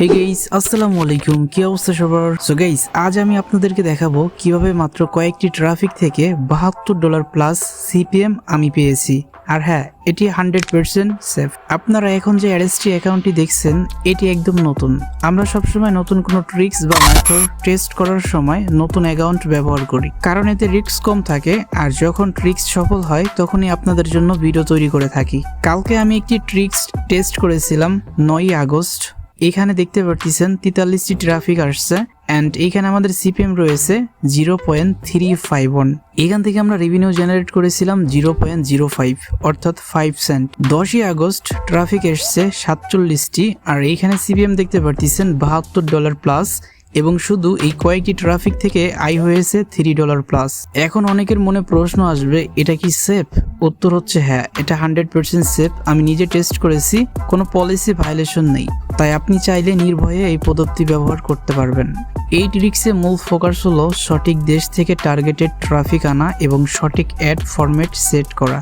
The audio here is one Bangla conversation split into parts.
হে গেইস আসসালামু আলাইকুম। কি অবস্থা সবার? সো গেইস আজ আমি আপনাদেরকে দেখাবো কীভাবে মাত্র কয়েকটি ট্রাফিক থেকে বাহাত্তর ডলার প্লাস সিপিএম আমি পেয়েছি। আর হ্যাঁ এটি হান্ড্রেড পার্সেন্ট সেফ আপনারা এখন যে অ্যারেস্টি অ্যাকাউন্টটি দেখছেন, এটি একদম নতুন। আমরা সবসময় নতুন কোনো ট্রিক্স বা মেথড টেস্ট করার সময় নতুন অ্যাকাউন্ট ব্যবহার করি। কারণ এতে রিস্ক কম থাকে, আর যখন ট্রিক্স সফল হয়, তখনই আপনাদের জন্য ভিডিও তৈরি করে থাকি। কালকে আমি একটি ট্রিক্স টেস্ট করেছিলাম, নয়ই আগস্ট। এখানে দেখতে পারতেছেন তেতাল্লিশটি ট্রাফিক আসছে অ্যান্ড এখানে আমাদের সিপিএম রয়েছে zero point three five one এখান থেকে আমরা রেভিনিউ জেনারেট করেছিলাম জিরো পয়েন্ট জিরো ফাইভ অর্থাৎ ফাইভ সেন্ট দশই আগস্ট ট্রাফিক এসছে সাতচল্লিশটি, আর এইখানে সিপিএম দেখতে পারতেছেন বাহাত্তর ডলার প্লাস এবং শুধু এই কয়েকটি ট্রাফিক থেকে আয় হয়েছে থ্রি ডলার প্লাস এখন অনেকের মনে প্রশ্ন আসবে, এটা কি সেফ উত্তর হচ্ছে হ্যাঁ এটা হান্ড্রেড পার্সেন্ট সেফ আমি নিজে টেস্ট করেছি, কোনো পলিসি ভায়োলেশন নেই। তাই আপনি চাইলে নির্ভয়ে এই পদ্ধতি ব্যবহার করতে পারবেন। এই ট্রিক্সে মূল ফোকাস হলো সঠিক দেশ থেকে টার্গেটেড ট্রাফিক আনা এবং সঠিক অ্যাড ফরম্যাট সেট করা।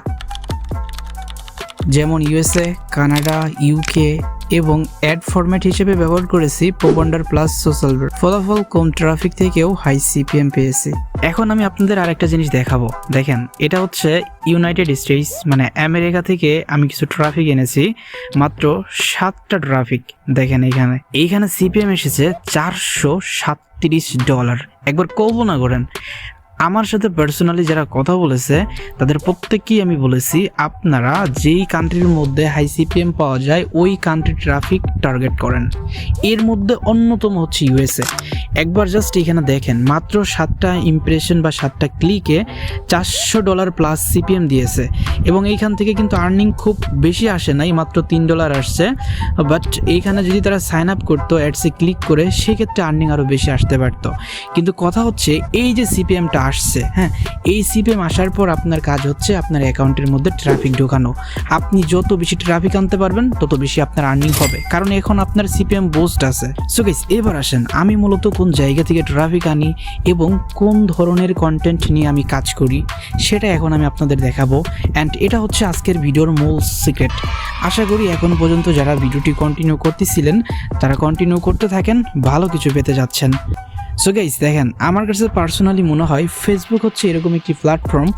যেমন ইউএসএ কানাডা ইউকে এবং অ্যাড ফরম্যাট হিসেবে ব্যবহার করেছি প্রোপান্ডার প্লাস সোশ্যাল ফলাফল কম ট্রাফিক থেকেও হাই সিপিএম পেয়েছি। এখন আমি আপনাদের আরেকটা জিনিস দেখাবো। দেখেন, এটা হচ্ছে ইউনাইটেড স্টেটস মানে আমেরিকা থেকে আমি কিছু ট্রাফিক এনেছি, মাত্র সাতটা ট্রাফিক দেখেন এইখানে। এইখানে সিপিএম এসেছে চারশো সাতত্রিশ ডলার একবার কল্পনা করেন আমার সাথে পার্সোনালি যারা কথা বলেছে, তাদের প্রত্যেককেই আমি বলেছি, আপনারা যেই কান্ট্রির মধ্যে হাই সিপিএম পাওয়া যায়, ওই কান্ট্রি ট্রাফিক টার্গেট করেন। এর মধ্যে অন্যতম হচ্ছে ইউএসএ একবার জাস্ট এখানে দেখেন, মাত্র সাতটা ইমপ্রেশন বা সাতটা ক্লিকে চারশো ডলার প্লাস সিপিএম দিয়েছে। এবং এইখান থেকে কিন্তু আর্নিং খুব বেশি আসে নাই, মাত্র তিন ডলার আসছে। বাট এইখানে যদি তারা সাইন আপ করতো অ্যাডসে ক্লিক করে, সেক্ষেত্রে আর্নিং আরও বেশি আসতে পারতো। কিন্তু কথা হচ্ছে, এই যে সিপিএমটা আসছে হ্যাঁ? এই সিপিএম আসার পর আপনার কাজ হচ্ছে আপনার অ্যাকাউন্টের মধ্যে ট্রাফিক ঢোকানো। আপনি যত বেশি ট্রাফিক আনতে পারবেন, তত বেশি আপনার আর্নিং হবে। কারণ এখন আপনার সিপিএম বোস্ট আছে। সো গাইস এবার আসেন, আমি মূলত কোন জায়গা থেকে ট্রাফিক আনি এবং কোন ধরনের কন্টেন্ট নিয়ে আমি কাজ করি, সেটা এখন আমি আপনাদের দেখাবো। অ্যান্ড এটা হচ্ছে আজকের ভিডিওর মূল সিক্রেট আশা করি এখন পর্যন্ত যারা ভিডিওটি কন্টিনিউ করতেছিলেন, তারা কন্টিনিউ করতে থাকেন, ভালো কিছু পেতে যাচ্ছেন। সো গাইস দেখেন, আমার কাছে পার্সোনালি মনে হয় ফেসবুক হচ্ছে এরকম একটি প্ল্যাটফর্ম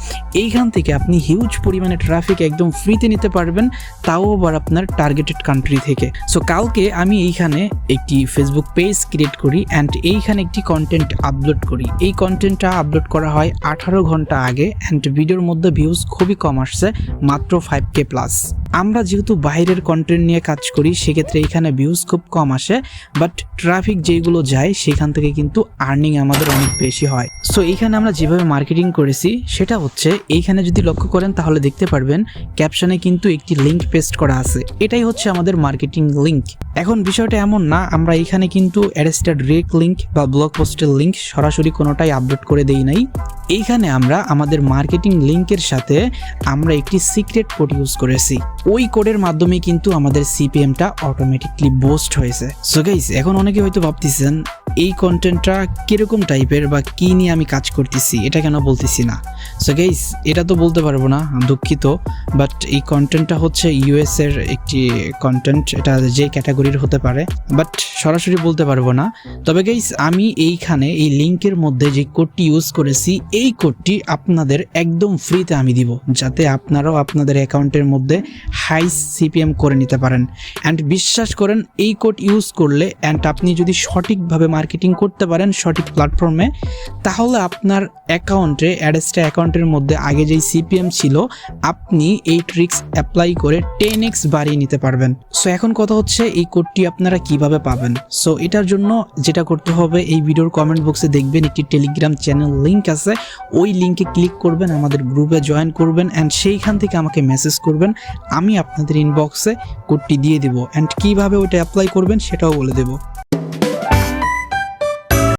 এইখান থেকে আপনি হিউজ পরিমাণে ট্রাফিক একদম ফ্রিতে নিতে পারবেন, তাও আবার আপনার টার্গেটেড কান্ট্রি থেকে। সো কালকে আমি এইখানে একটি ফেসবুক পেজ ক্রিয়েট করি অ্যান্ড এইখানে একটি কন্টেন্ট আপলোড করি। এই কন্টেন্টটা আপলোড করা হয় আঠারো ঘণ্টা আগে অ্যান্ড ভিডিওর মধ্যে ভিউজ খুবই কম আসছে, মাত্র ফাইভ কে প্লাস আমরা যেহেতু বাইরের কন্টেন্ট নিয়ে কাজ করি, সেক্ষেত্রে এখানে ভিউজ খুব কম আসে বাট ট্রাফিক যেগুলো যায়, সেখান থেকে কিন্তু আর্নিং আমাদের অনেক বেশি হয়। সো এইখানে আমরা যেভাবে মার্কেটিং করেছি, সেটা হচ্ছে এইখানে যদি লক্ষ্য করেন, তাহলে দেখতে পারবেন ক্যাপশনে কিন্তু একটি লিঙ্ক পেস্ট করা আছে। এটাই হচ্ছে আমাদের মার্কেটিং লিঙ্ক এখন বিষয়টা এমন না, আমরা এখানে কিন্তু অ্যারেস্টেড রেক লিঙ্ক বা ব্লগ পোস্টের লিঙ্ক সরাসরি কোনোটাই আপডেট করে দেই নাই। এইখানে আমরা আমাদের মার্কেটিং লিঙ্কের সাথে আমরা একটি সিক্রেট কোড ইউজ করেছি। ওই কোডের মাধ্যমে কিন্তু আমাদের সিপিএমটা অটোমেটিকলি বোস্ট হয়েছে। সো গাইস এখন অনেকে হয়তো ভাবতেছেন, এই কন্টেন্টটা কীরকম টাইপের বা কি নিয়ে আমি কাজ করতেছি, এটা কেন বলতেছি না? সো গাইস এটা তো বলতে পারব না, দুঃখিত বাট এই কন্টেন্টটা হচ্ছে ইউএস এর একটি কন্টেন্ট এটা যে ক্যাটাগরির হতে পারে বাট সরাসরি বলতে পারব না। তবে গাইস আমি এইখানে এই লিঙ্কের মধ্যে যে কোডটি ইউজ করেছি, এই কোডটি আপনাদের একদম ফ্রিতে আমি দিব, যাতে আপনারাও আপনাদের অ্যাকাউন্টের মধ্যে হাই সিপিএম করে নিতে পারেন। অ্যান্ড বিশ্বাস করেন, এই কোড ইউজ করলে অ্যান্ড আপনি যদি সঠিকভাবে মার্কেটিং করতে পারেন সঠিক প্ল্যাটফর্মে তাহলে আপনার অ্যাকাউন্টে অ্যাডেস্টা অ্যাকাউন্টের মধ্যে আগে যেই সিপিএম ছিল, আপনি এই ট্রিক্স অ্যাপ্লাই করে টেন এক্স বাড়িয়ে নিতে পারবেন। সো এখন কথা হচ্ছে, এই কোডটি আপনারা কীভাবে পাবেন? সো এটার জন্য যেটা করতে হবে, এই ভিডিওর কমেন্ট বক্সে দেখবেন একটি টেলিগ্রাম চ্যানেল লিঙ্ক আছে। ওই লিঙ্কে ক্লিক করবেন, আমাদের গ্রুপে জয়েন করবেন অ্যান্ড সেইখান থেকে আমাকে মেসেজ করবেন। আমি আপনাদের ইনবক্সে কোডটি দিয়ে দেবো। অ্যান্ড কীভাবে ওইটা অ্যাপ্লাই করবেন সেটাও বলে দেবো।